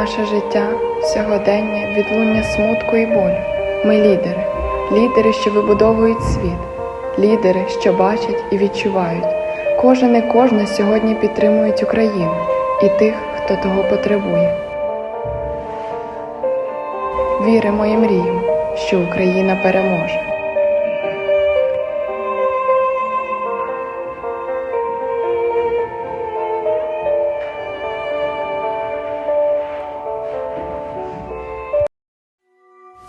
Наше життя сьогодення відлуння смутку і болю. Ми лідери, лідери, що вибудовують світ, лідери, що бачать і відчувають. Кожен і кожна сьогодні підтримують Україну і тих, хто того потребує. Віримо і мріємо, що Україна переможе.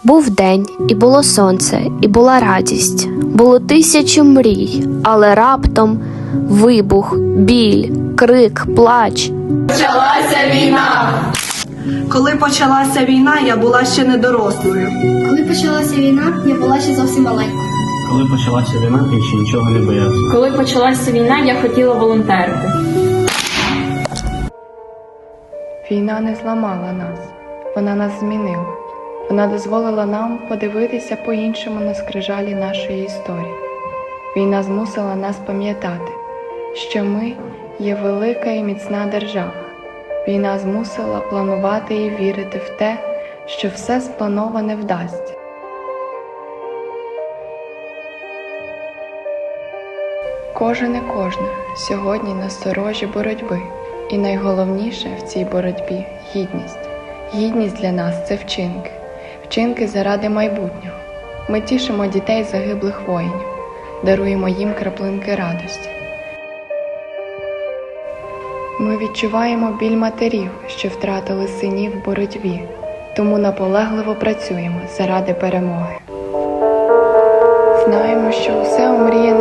Був день, і було сонце, і була радість. Було тисячі мрій, але раптом вибух, біль, крик, плач. Почалася війна. Коли почалася війна, я була ще не дорослою. Коли почалася війна, я була ще зовсім маленька. Коли почалася війна, я ще нічого не боявся. Коли почалася війна, я хотіла волонтерити. Війна не зламала нас, вона нас змінила. Вона дозволила нам подивитися по-іншому на скрижалі нашої історії. Війна змусила нас пам'ятати, що ми є велика і міцна держава. Війна змусила планувати і вірити в те, що все сплановане вдасться. Кожен і кожна сьогодні на сторожі боротьби, і найголовніше в цій боротьбі гідність. Гідність для нас це вчинки, вчинки заради майбутнього. Ми тішимо дітей загиблих воїнів, даруємо їм краплинки радості. Ми відчуваємо біль матерів, що втратили синів в боротьбі, тому наполегливо працюємо заради перемоги. Знаємо, що омріяне збудеться,